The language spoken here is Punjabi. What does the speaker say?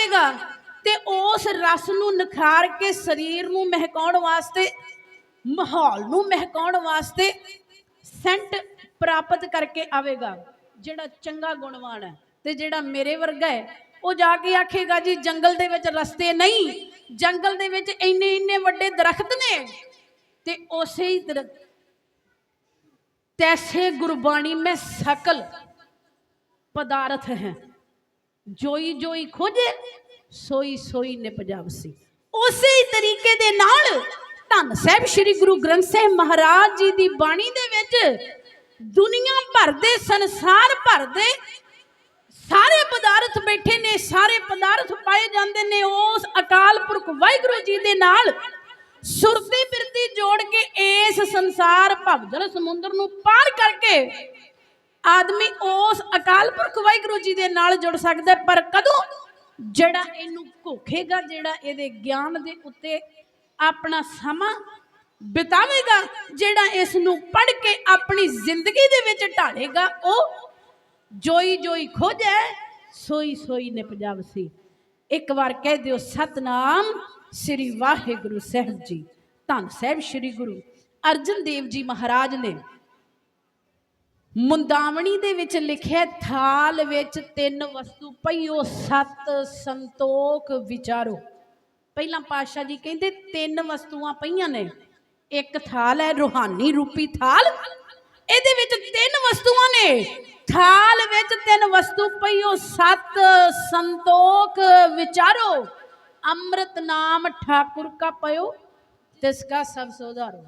ਆਵੇਗਾ ਤੇ ਉਸ ਰਸ ਨੂੰ ਨਿਖਾਰ ਕੇ ਸਰੀਰ ਨੂੰ ਮਹਿਕਾਉਣ ਵਾਸਤੇ, ਮਾਹੌਲ ਨੂੰ ਮਹਿਕਾਉਣ ਵਾਸਤੇ ਸੈਂਟ ਪ੍ਰਾਪਤ ਕਰਕੇ ਆਵੇਗਾ, ਜਿਹੜਾ ਚੰਗਾ ਗੁਣਵਾਨ ਹੈ ਤੇ ਜਿਹੜਾ ਮੇਰੇ ਵਰਗਾ ਹੈ। ਉਹ ਜਾ ਕੇ ਆਖੇਗਾ, ਜੀ, ਜੰਗਲ ਦੇ ਵਿੱਚ ਰਸਤੇ ਨਹੀਂ, ਜੰਗਲ ਦੇ ਵਿੱਚ ਇੰਨੇ ਇੰਨੇ ਵੱਡੇ ਦਰਖਤ ਨੇ। ਤੇ ਉਸੇ ਹੀ ਤੈਸੇ ਗੁਰਬਾਣੀ ਮੈਂ ਸਕਲ ਪਦਾਰਥ ਹੈ। ਜੋਈ ਜੋਈ ਖੋਜੇ ਸੋਈ ਸੋਈ ਨਿਪਜਾਵਸੀ ਉਸੇ ਹੀ ਤਰੀਕੇ ਦੇ ਨਾਲ ਧੰਨ ਸਾਹਿਬ ਸ੍ਰੀ ਗੁਰੂ ਗ੍ਰੰਥ ਸਾਹਿਬ ਮਹਾਰਾਜ ਜੀ ਦੀ ਬਾਣੀ ਦੇ ਵਿੱਚ ਦੁਨੀਆ ਭਰ ਦੇ ਸੰਸਾਰ ਭਰ ਦੇ ਸਾਰੇ ਪਦਾਰਥ ਬੈਠੇ ਨੇ, ਸਾਰੇ ਪਦਾਰਥ ਪਾਏ ਜਾਂਦੇ ਨੇ। ਉਸ ਅਕਾਲ ਪੁਰਖ ਵਾਹਿਗੁਰੂ ਜੀ ਦੇ ਨਾਲ ਸੁਰਤੀ ਬਿਰਤੀ ਜੋੜ ਕੇ ਇਸ ਸੰਸਾਰ ਭਵਜਲ ਸਮੁੰਦਰ ਨੂੰ ਪਾਰ ਕਰਕੇ ਆਦਮੀ ਉਸ ਅਕਾਲ ਪੁਰਖ ਵਾਹਿਗੁਰੂ ਜੀ ਦੇ ਨਾਲ ਜੁੜ ਸਕਦਾ ਪਰ ਕਦੋਂ ਜਿਹੜਾ ਇਹਨੂੰ ਘੋਖੇਗਾ ਜਿਹੜਾ ਇਹਦੇ ਗਿਆਨ ਦੇ ਉੱਤੇ ਆਪਣਾ ਸਮਾਂ ਬਿਤਾਵੇਗਾ, ਜਿਹੜਾ ਇਸ ਨੂੰ ਪੜ੍ਹ ਕੇ ਆਪਣੀ ਜ਼ਿੰਦਗੀ ਦੇ ਵਿੱਚ ਢਾਲੇਗਾ, ਉਹ ਜੋਈ ਜੋਈ ਖੋਜੈ ਸੋਈ ਸੋਈ ਨਿਪਜਾਵਸੀ ਇੱਕ ਵਾਰ ਕਹਿ ਦਿਓ, ਸਤਨਾਮ ਸ੍ਰੀ ਵਾਹਿਗੁਰੂ ਸਾਹਿਬ ਜੀ। ਧੰਨ ਸਾਹਿਬ ਸ੍ਰੀ ਗੁਰੂ ਅਰਜਨ ਦੇਵ ਜੀ ਮਹਾਰਾਜ ਨੇ ਮੁੰਦਾਵਣੀ ਦੇ ਵਿੱਚ ਲਿਖਿਆ ਥਾਲ ਵਿੱਚ ਤਿੰਨ ਵਸਤੂ ਪਈਓ, ਸਤ ਸੰਤੋਖ ਵਿਚਾਰੋ। ਪਹਿਲਾਂ ਪਾਤਸ਼ਾਹ ਜੀ ਕਹਿੰਦੇ, ਤਿੰਨ ਵਸਤੂਆਂ ਪਈਆਂ ਨੇ। ਇੱਕ ਥਾਲ ਹੈ, ਰੂਹਾਨੀ ਰੂਪੀ ਥਾਲ। ਇਹਦੇ ਵਿੱਚ ਤਿੰਨ ਵਸਤੂਆਂ ਨੇ। ਥਾਲ ਵਿੱਚ ਤਿੰਨ ਵਸਤੂ ਪਈਓ, ਸਤ ਸੰਤੋਖ ਵਿਚਾਰੋ। ਅੰਮ੍ਰਿਤ ਨਾਮ ਠਾਕੁਰ ਕਾ ਪਇਓ ਤਿਸ ਕਾ ਸਭ ਸੁਧਾਰੋ